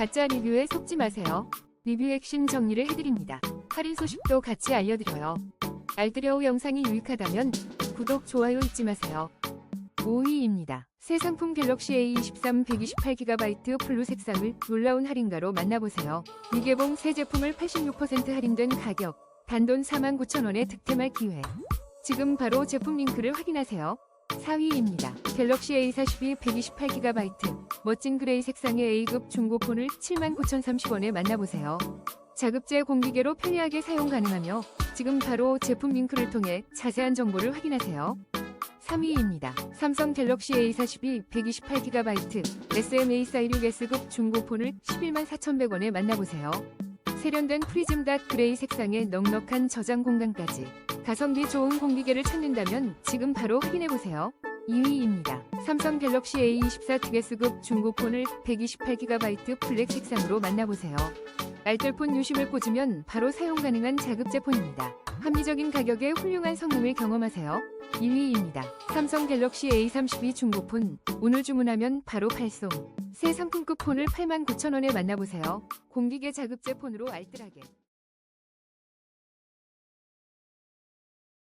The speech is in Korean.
가짜 리뷰에 속지 마세요. 리뷰 핵심 정리를 해드립니다. 할인 소식도 같이 알려드려요. 알뜰여우 영상이 유익하다면 구독, 좋아요 잊지 마세요. 5위입니다. 새 상품 갤럭시 A23 128GB 블루 색상을 놀라운 할인가로 만나보세요. 미개봉 새 제품을 86% 할인된 가격, 단돈 49,000원에 득템할 기회. 지금 바로 제품 링크를 확인하세요. 4위입니다. 갤럭시 A42 128GB 멋진 그레이 색상의 A급 중고폰을 79,030원에 만나보세요. 자급제 공기계로 편리하게 사용 가능하며 지금 바로 제품 링크를 통해 자세한 정보를 확인하세요. 3위입니다. 삼성 갤럭시 A42 128GB SMA 사이륙 S급 중고폰을 114,100원에 만나보세요. 세련된 프리즘 닷 그레이 색상의 넉넉한 저장 공간까지 가성비 좋은 공기계를 찾는다면 지금 바로 확인해보세요. 2위입니다. 삼성 갤럭시 A24 2개수급 중고폰을 128GB 블랙 색상으로 만나보세요. 알뜰폰 유심을 꽂으면 바로 사용 가능한 자급제 폰입니다. 합리적인 가격에 훌륭한 성능을 경험하세요. 1위입니다. 삼성 갤럭시 A32 중고폰 오늘 주문하면 바로 발송. 새 상품급 폰을 89,000원에 만나보세요. 공기계 자급제 폰으로 알뜰하게.